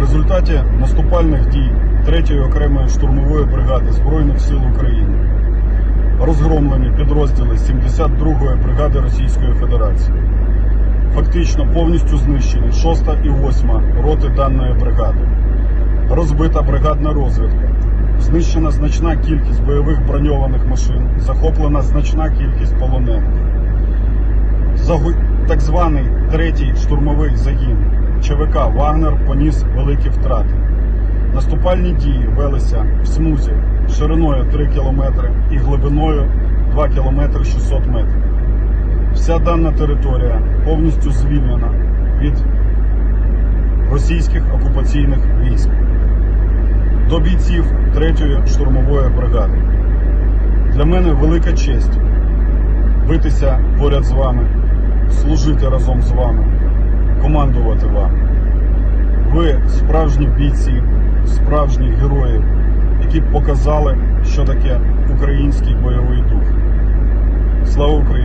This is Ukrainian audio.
результаті наступальних дій 3-ї окремої штурмової бригади Збройних сил України розгромлені підрозділи 72-ї бригади Російської Федерації. Фактично повністю знищені 6-та і 8-ма роти даної бригади. Розбита бригадна розвідка. Знищена значна кількість бойових броньованих машин, захоплена значна кількість полонених. Так званий третій штурмовий загін ЧВК Вагнер поніс великі втрати. Наступальні дії велися в смузі шириною 3 км і глибиною 2 км 600 метрів. Вся дана територія повністю звільнена від російських окупаційних військ. До бійців 3-ї штурмової бригади. Для мене велика честь битися поряд з вами, служити разом з вами, командувати вами. Ви справжні бійці, справжні герої, які показали, що таке український бойовий дух. Слава Україні!